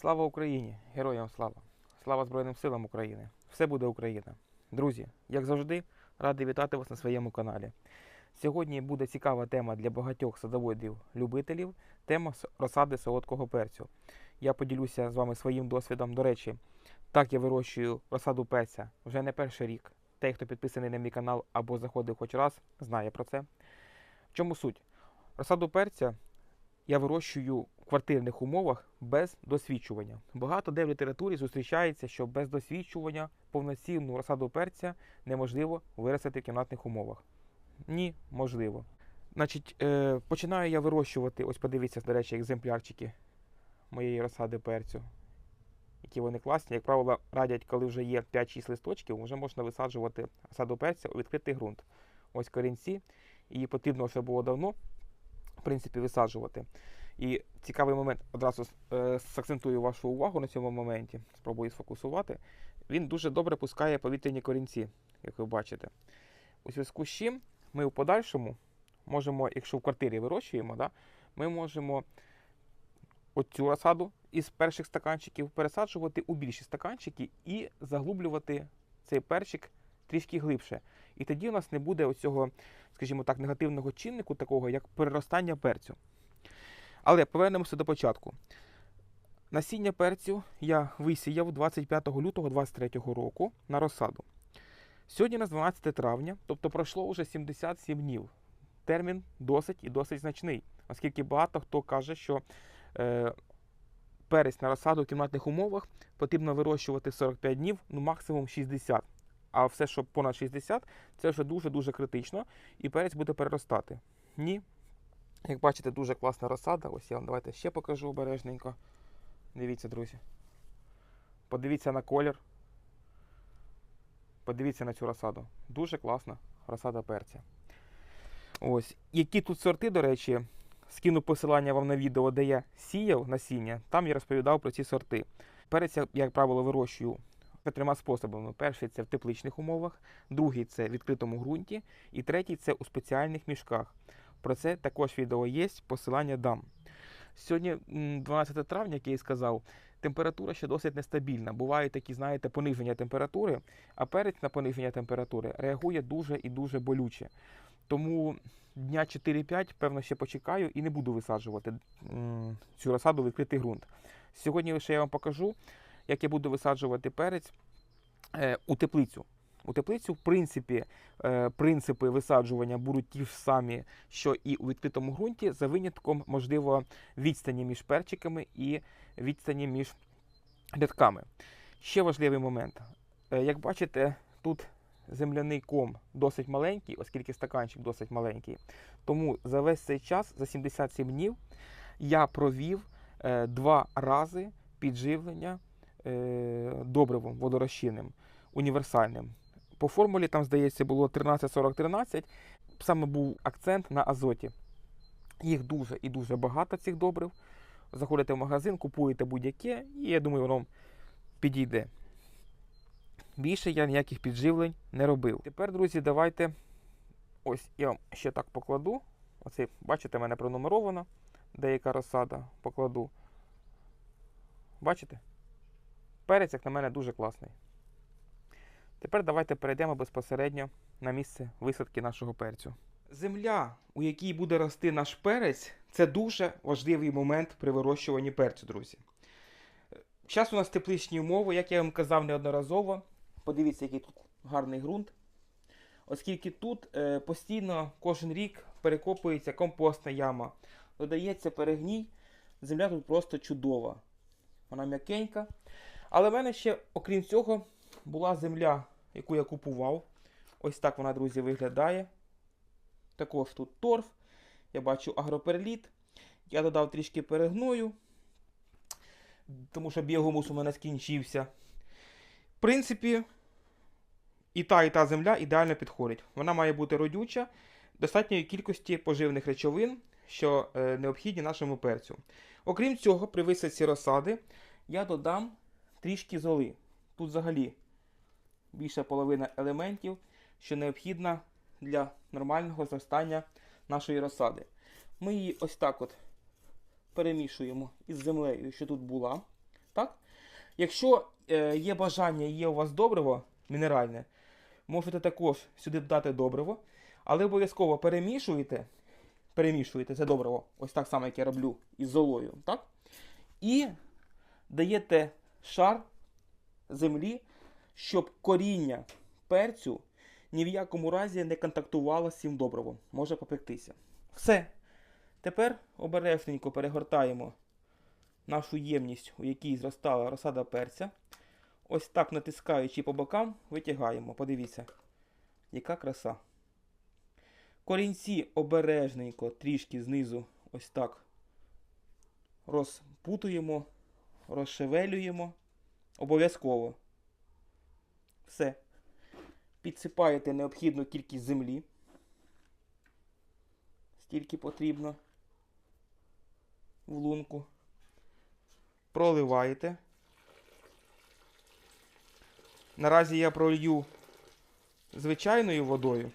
Слава Україні! Героям слава! Слава Збройним силам України! Все буде Україна! Друзі, як завжди, радий вітати вас на своєму каналі. Сьогодні буде цікава тема для багатьох садоводів-любителів тема розсади солодкого перцю. Я поділюся з вами своїм досвідом. До речі, так я вирощую розсаду перця вже не перший рік. Той, хто підписаний на мій канал або заходив хоч раз, знає про це. В чому суть? Розсаду перця я вирощую квартирних умовах без досвідчування. Багато де в літературі зустрічається, що без досвідчування повноцінну розсаду перця неможливо виростити в кімнатних умовах. Ні, можливо. Значить, е, починаю я вирощувати, ось подивіться, до речі, екземплярчики моєї розсади перцю. Які вони класні. Як правило, радять, коли вже є 5-6 листочків, вже можна висаджувати розсаду перця у відкритий ґрунт. Ось корінці. Її потрібно ще було давно, в принципі, висаджувати. І цікавий момент, одразу е, сакцентую вашу увагу на цьому моменті, спробую сфокусувати. Він дуже добре пускає повітряні корінці, як ви бачите. У зв'язку з чим ми в подальшому можемо, якщо в квартирі вирощуємо, да, ми можемо оцю розсаду із перших стаканчиків пересаджувати у більші стаканчики і заглублювати цей перчик трішки глибше. І тоді у нас не буде оцього, скажімо так, негативного чиннику, такого як переростання перцю. Але повернемося до початку. Насіння перцю я висіяв 25 лютого 2023 року на розсаду. Сьогодні у нас 12 травня, тобто пройшло вже 77 днів. Термін досить і досить значний, оскільки багато хто каже, що е, перець на розсаду в кімнатних умовах потрібно вирощувати 45 днів, ну максимум 60. А все, що понад 60, це вже дуже-дуже критично, і перець буде переростати. Ні, як бачите, дуже класна розсада. Ось я вам давайте ще покажу обережненько. Дивіться, друзі. Подивіться на колір. Подивіться на цю розсаду. Дуже класна розсада перця. Ось. Які тут сорти, до речі, скину посилання вам на відео, де я сіяв насіння, там я розповідав про ці сорти. Перець, я, як правило, вирощую трьома способами. Перший це в тепличних умовах, другий це в відкритому ґрунті, і третій це у спеціальних мішках. Про це також відео є, посилання дам. Сьогодні 12 травня, як я і сказав, температура ще досить нестабільна. Бувають такі, знаєте, пониження температури, а перець на пониження температури реагує дуже і дуже болюче. Тому дня 4-5, певно, ще почекаю і не буду висаджувати цю розсаду відкритий ґрунт. Сьогодні лише я вам покажу, як я буду висаджувати перець е, у теплицю. У теплицю, в принципі, е, принципи висаджування будуть ті ж самі, що і у відкритому ґрунті, за винятком, можливо, відстані між перчиками і відстані між рядками. Ще важливий момент. Е, Як бачите, тут земляний ком досить маленький, оскільки стаканчик досить маленький. Тому за весь цей час, за 77 днів, я провів е, два рази підживлення добривом водорозчинним, універсальним. По формулі там, здається, було 13-40-13. Саме був акцент на азоті. Їх дуже і дуже багато цих добрив. Заходите в магазин, купуєте будь-яке, і я думаю, воно підійде. Більше я ніяких підживлень не робив. Тепер, друзі, давайте. Ось я вам ще так покладу. Оце, бачите, в мене пронумеровано. Деяка розсада покладу. Бачите? Перець, як на мене, дуже класний. Тепер давайте перейдемо безпосередньо на місце висадки нашого перцю. Земля, у якій буде рости наш перець, це дуже важливий момент при вирощуванні перцю, друзі. Зараз у нас тепличні умови, як я вам казав неодноразово. Подивіться, який тут гарний ґрунт. Оскільки тут е, постійно кожен рік перекопується компостна яма, додається перегній, земля тут просто чудова. Вона м'якенька. Але в мене ще, окрім цього, була земля, яку я купував. Ось так вона, друзі, виглядає. Також тут торф. Я бачу агроперліт. Я додав трішки перегною, тому що біогумус у мене скінчився. В принципі, і та, і та земля ідеально підходить. Вона має бути родюча, достатньої кількості поживних речовин, що е, необхідні нашому перцю. Окрім цього, при висадці розсади я додам трішки золи. Тут взагалі більша половина елементів, що необхідна для нормального зростання нашої розсади. Ми її ось так от перемішуємо із землею, що тут була. Так? Якщо е, є бажання, є у вас добриво мінеральне, можете також сюди додати добриво, але обов'язково перемішуєте, перемішуєте це добриво, ось так само, як я роблю із золою, так? І даєте шар землі, щоб коріння перцю ні в якому разі не контактувало з цим добривом. Може попектися. Все. Тепер обережненько перегортаємо нашу ємність, у якій зростала розсада перця. Ось так натискаючи по бокам, витягаємо. Подивіться, яка краса. Корінці обережненько, трішки знизу, ось так розпутуємо, розшевелюємо. Обов'язково. Все. Підсипаєте необхідну кількість землі. Стільки потрібно в лунку. Проливаєте. Наразі я пролью звичайною водою,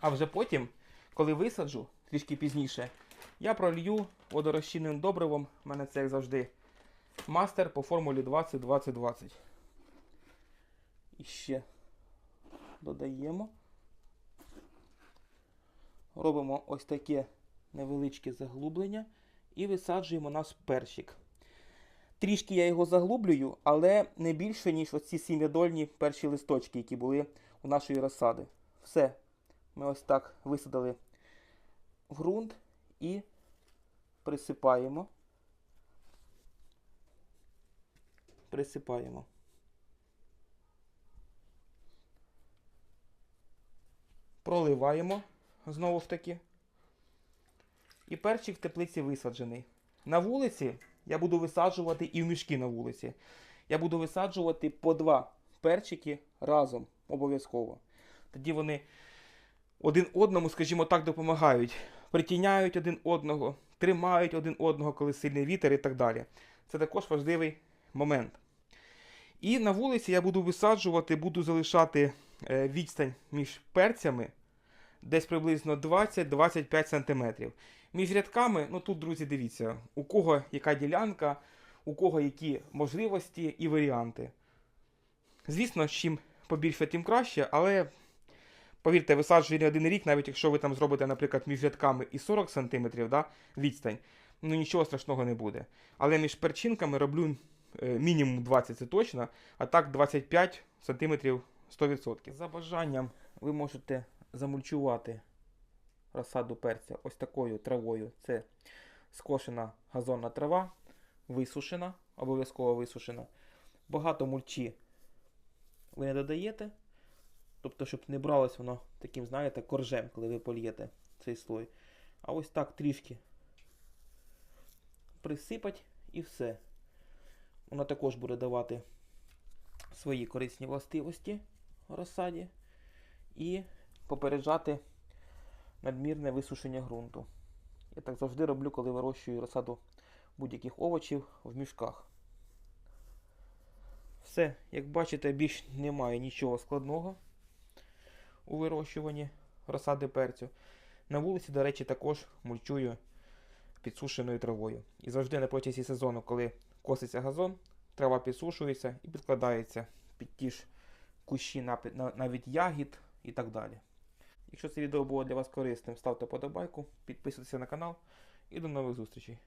а вже потім, коли висаджу, трішки пізніше, я пролью водорозчинним добривом. У мене це, як завжди, мастер по формулі 20-20-20. І ще додаємо. Робимо ось таке невеличке заглублення і висаджуємо наш перчик. Трішки я його заглублюю, але не більше, ніж оці сім'ядольні перші листочки, які були у нашої розсади. Все. Ми ось так висадили в ґрунт і присипаємо. Присипаємо. Проливаємо знову ж таки. І перчик в теплиці висаджений. На вулиці я буду висаджувати і в мішки на вулиці. Я буду висаджувати по два перчики разом обов'язково. Тоді вони один одному, скажімо так, допомагають. Притіняють один одного, тримають один одного, коли сильний вітер і так далі. Це також важливий момент. І на вулиці я буду висаджувати, буду залишати е, відстань між перцями десь приблизно 20-25 см. Між рядками, ну тут, друзі, дивіться, у кого яка ділянка, у кого які можливості і варіанти. Звісно, чим побільше, тим краще, але повірте, висаджує не один рік, навіть якщо ви там зробите, наприклад, між рядками і 40 см да, відстань, ну нічого страшного не буде. Але між перчинками роблю е, мінімум 20, це точно, а так 25 см 100%. За бажанням ви можете замульчувати розсаду перця ось такою травою. Це скошена газонна трава, висушена, обов'язково висушена. Багато мульчі ви не додаєте. Тобто, щоб не бралось воно таким, знаєте, коржем, коли ви польєте цей слой. А ось так трішки присипать і все. Воно також буде давати свої корисні властивості розсаді і попереджати надмірне висушення ґрунту. Я так завжди роблю, коли вирощую розсаду будь-яких овочів в мішках. Все, як бачите, більш немає нічого складного у вирощуванні розсади перцю. На вулиці, до речі, також мульчую підсушеною травою. І завжди на протязі сезону, коли коситься газон, трава підсушується і підкладається під ті ж кущі навіть ягід і так далі. Якщо це відео було для вас корисним, ставте подобайку, підписуйтесь на канал і до нових зустрічей.